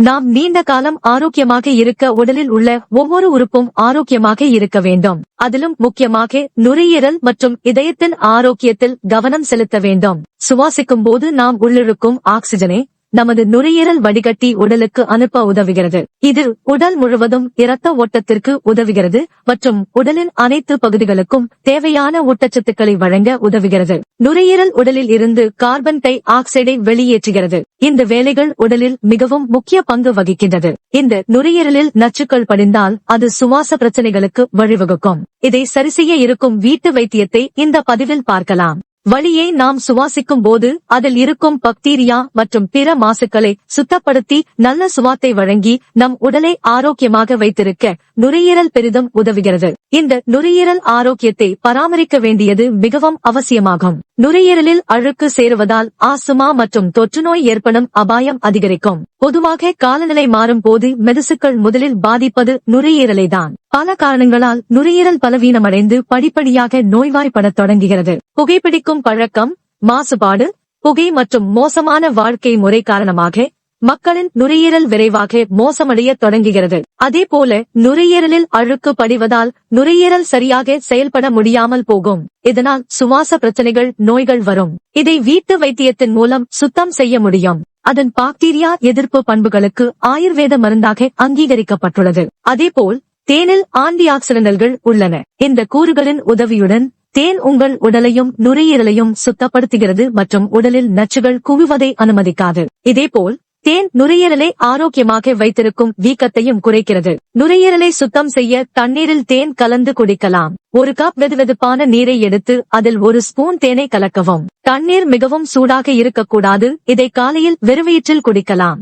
நாம் நீண்ட காலம் ஆரோக்கியமாக இருக்க உடலில் உள்ள ஒவ்வொரு உறுப்பும் ஆரோக்கியமாக இருக்க வேண்டும். அதிலும் முக்கியமாக நுரையீரல் மற்றும் இதயத்தின் ஆரோக்கியத்தில் கவனம் செலுத்த வேண்டும். சுவாசிக்கும் போது நாம் உள்ளிழுக்கும் ஆக்சிஜனை நமது நுரையீரல் வடிகட்டி உடலுக்கு அனுப்ப உதவுகிறது. இது உடல் முழுவதும் இரத்த ஓட்டத்திற்கு உதவுகிறது மற்றும் உடலின் அனைத்து பகுதிகளுக்கும் தேவையான ஊட்டச்சத்துக்களை வழங்க உதவுகிறது. நுரையீரல் உடலில் இருந்து கார்பன் டை ஆக்சைடை வெளியேற்றுகிறது. இந்த வேலைகள் உடலில் மிகவும் முக்கிய பங்கு வகிக்கின்றது. இந்த நுரையீரலில் நச்சுக்கள் படிந்தால் அது சுவாச பிரச்சனைகளுக்கு வழிவகுக்கும். இதை சரிசெய்ய இருக்கும் வீட்டு வைத்தியத்தை இந்த பதிவில் பார்க்கலாம். வழியை நாம் சுவாசிக்கும் போது அதில் இருக்கும் பக்டீரியா மற்றும் பிற மாசுக்களை சுத்தப்படுத்தி நல்ல சுவாத்தை வழங்கி நம் உடலை ஆரோக்கியமாக வைத்திருக்க நுரையீரல் பெரிதும் உதவுகிறது. இந்த நுரையீரல் ஆரோக்கியத்தை பராமரிக்க வேண்டியது மிகவும் அவசியமாகும். நுரையீரலில் அழுக்கு சேருவதால் ஆசுமா மற்றும் தொற்றுநோய் ஏற்படும் அபாயம் அதிகரிக்கும். பொதுவாக காலநிலை மாறும் போது மெதுசுக்கள் முதலில் பாதிப்பது நுரையீரலைதான். பல காரணங்களால் நுரையீரல் பலவீனமடைந்து படிப்படியாக நோய்வாய்ப்படத் தொடங்குகிறது. புகைப்பிடிக்கும் பழக்கம் மாசுபாடு புகை மற்றும் மோசமான வாழ்க்கை முறை காரணமாக மக்களின் நுரையீரல் விரைவாக மோசமடைய தொடங்குகிறது. அதேபோல நுரையீரலில் அழுக்கு படிவதால் நுரையீரல் சரியாக செயல்பட முடியாமல் போகும். இதனால் சுவாச பிரச்சனைகள் நோய்கள் வரும். இதை வீட்டு வைத்தியத்தின் மூலம் சுத்தம் செய்ய முடியும். அதன் பாக்டீரியா எதிர்ப்பு பண்புகளுக்கு ஆயுர்வேத மருந்தாக அங்கீகரிக்கப்பட்டுள்ளது. அதேபோல் தேனில் ஆன்டி ஆக்சிடென்டல்கள் உள்ளன. இந்த கூறுகளின் உதவியுடன் தேன் உங்கள் உடலையும் நுரையீரலையும் சுத்தப்படுத்துகிறது மற்றும் உடலில் நச்சுகள் குவிவதை அனுமதிக்காது. இதேபோல் தேன் நுரையீரலை ஆரோக்கியமாக வைத்திருக்கும் வீக்கத்தையும் குறைக்கிறது. நுரையீரலை சுத்தம் செய்ய தண்ணீரில் தேன் கலந்து குடிக்கலாம். ஒரு கப் வெதுவெதுப்பான நீரை எடுத்து அதில் ஒரு ஸ்பூன் தேனை கலக்கவும். தண்ணீர் மிகவும் சூடாக இருக்கக்கூடாது. இதை காலையில் வெறுவயிற்றில் குடிக்கலாம்.